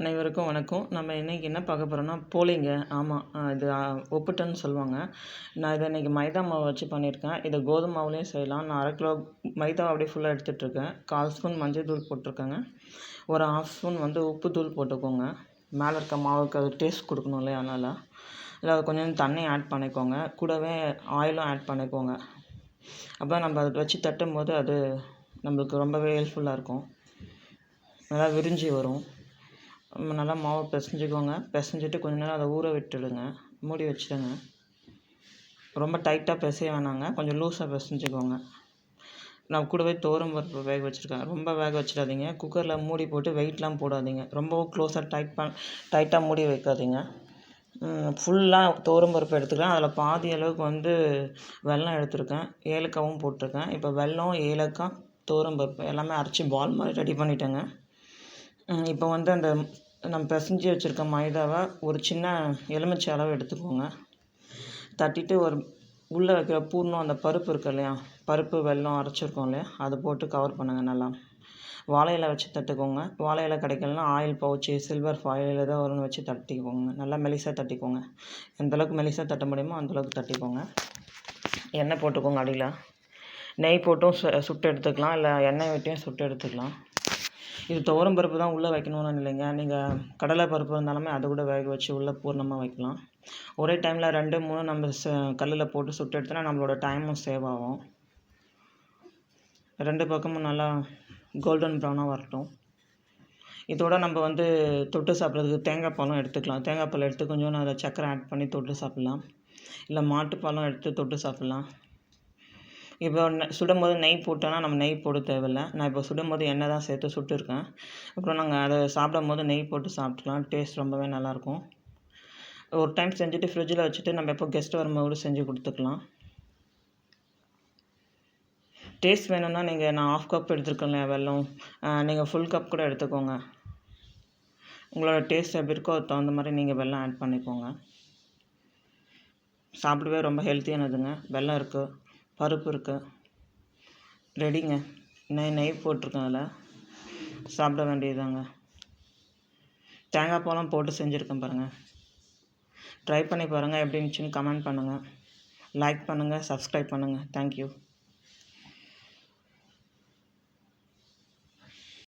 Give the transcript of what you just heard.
அனைவருக்கும் வணக்கம். நம்ம இன்றைக்கி என்ன பார்க்க போகிறோம்னா போலிங்க. ஆமாம் இது ஒப்புட்டன்னு சொல்லுவாங்க. நான் இதை இன்றைக்கி மைதா மாவு வச்சு பண்ணியிருக்கேன். இதை கோதுமை மாவுலேயும் செய்யலாம். நான் அரை கிலோ மைதா அப்படியே ஃபுல்லாக எடுத்துகிட்ருக்கேன் கால் ஸ்பூன் மஞ்சள் தூள் போட்டிருக்கேங்க. ஒரு ஆஃப் ஸ்பூன் வந்து உப்பு தூள் போட்டுக்கோங்க. மேலே இருக்க மாவுக்கு அது டேஸ்ட் கொடுக்கணும் இல்லையா? அதனால். இல்லை கொஞ்சம் தண்ணி ஆட் பண்ணிக்கோங்க. கூடவே ஆயிலும் ஆட் பண்ணிக்கோங்க. அப்போ நம்ம அதை வச்சு தட்டும் போது அது நம்மளுக்கு ரொம்பவே ஹெல்ப்ஃபுல்லாக இருக்கும். நல்லா விரிஞ்சி வரும். நல்லா மாவை பிசைஞ்சிக்கோங்க. பிசைஞ்சிட்டு கொஞ்ச நேரம் அதை ஊற விட்டுடுங்க. மூடி வச்சுடுங்க. ரொம்ப டைட்டாக பிசைய வேணாங்க. கொஞ்சம் லூஸாக பிசைஞ்சிக்கோங்க. நான் கூடவே தோரம் பருப்பு வேக வச்சுருக்கேன். ரொம்ப வேக வச்சிடாதீங்க. குக்கரில் மூடி போட்டு வெயிட்லாம் போடாதீங்க. ரொம்பவும் க்ளோஸாக டைட் பண் டைட்டாக மூடி வைக்காதீங்க. ஃபுல்லாக தோரம் பருப்பு எடுத்துக்கிறேன். அதில் பாதி அளவுக்கு வந்து வெல்லம் எடுத்திருக்கேன். ஏலக்காவும் போட்டிருக்கேன். இப்போ வெல்லம் ஏலக்காய் தோரம் பருப்பு எல்லாமே அரைச்சி பால் மாதிரி ரெடி பண்ணிட்டேங்க. இப்போ வந்து அந்த நம்ம பிசைஞ்சி வச்சுருக்க மைதாவை ஒரு சின்ன எலுமிச்சை அளவு எடுத்துக்கோங்க. தட்டிட்டு ஒரு உள்ளே வைக்கிற பூர்ணம் அந்த பருப்பு இருக்கு இல்லையா? பருப்பு வெல்லம் அரைச்சிருக்கோம் இல்லையா? அதை போட்டு கவர் பண்ணுங்கள் நல்லா. வாழை இலை வச்சு தட்டுக்கோங்க. வாழை இலை கிடைக்கலனா ஆயில் பவுச்சு சில்வர் ஃபாயில் ஏதோ ஒன்று வச்சு தட்டிக்கோங்க. நல்லா மெலிசாக தட்டிக்கோங்க. எந்தளவுக்கு மெலிசாக தட்ட முடியுமோ அந்தளவுக்கு தட்டிக்கோங்க. எண்ணெய் போட்டுக்கோங்க அடியில். நெய் போட்டும் சு சுட்டு எடுத்துக்கலாம். இல்லை எண்ணெய் விட்டையும் சுட்டு எடுத்துக்கலாம். இது துவரம் பருப்பு தான் உள்ளே வைக்கணும்னு இல்லைங்க. நீங்கள் கடலை பருப்பு இருந்தாலுமே அதை கூட வேக வச்சு உள்ளே பூர்ணமாக வைக்கலாம். ஒரே டைமில் ரெண்டு மூணு நம்ம ச கல்லில் போட்டு சுட்டு எடுத்தோன்னா நம்மளோட டைமும் சேவ் ஆகும். ரெண்டு பக்கமும் நல்லா கோல்டன் ப்ரௌனாக வரட்டும். இதோட நம்ம வந்து தொட்டு சாப்பிட்றதுக்கு தேங்காய் பாலும் எடுத்துக்கலாம். தேங்காய் பால் எடுத்து கொஞ்சம் அதில் சக்கரை ஆட் பண்ணி தொட்டு சாப்பிட்லாம். இல்லை மாட்டுப்பாலும் எடுத்து தொட்டு சாப்பிட்லாம். இப்போ சுடும் போது நெய் போட்டோன்னா நம்ம நெய் போட தேவையில்ல. நான் இப்போ சுடும் போது எண்ணெய் தான் சேர்த்து சுட்டுருக்கேன். அப்புறம் நாங்கள் அதை சாப்பிடும் போது நெய் போட்டு சாப்பிட்டுக்கலாம். டேஸ்ட் ரொம்பவே நல்லாயிருக்கும். ஒரு டைம் செஞ்சுட்டு ஃப்ரிட்ஜில் வச்சுட்டு நம்ம எப்போ கெஸ்ட் வரும்போது செஞ்சு கொடுத்துக்கலாம். டேஸ்ட் வேணும்னா நீங்கள் நான் ஆஃப் கப் எடுத்துருக்கேன் வெள்ளம் நீங்கள் ஃபுல் கப் கூட எடுத்துக்கோங்க. உங்களோட டேஸ்ட் எப்படி இருக்கோ அதுக்கு தகுந்த மாதிரி நீங்கள் வெல்லம் ஆட் பண்ணிக்கோங்க. சாப்பிடவே ரொம்ப ஹெல்த்தியானதுங்க வெள்ளம் இருக்குது பருப்பு இருக்குது ரெடிங்க. நெய் நெய் போட்டிருக்கேன் அதில். சாப்பிட வேண்டியதாங்க தேங்காய் பழம் போட்டு செஞ்சுருக்கேன் பாருங்கள் ட்ரை பண்ணி பாருங்கள் எப்படி இருந்துச்சுன்னு கமெண்ட் பண்ணுங்கள் லைக் பண்ணுங்கள் சப்ஸ்கிரைப் பண்ணுங்கள் தேங்க்யூ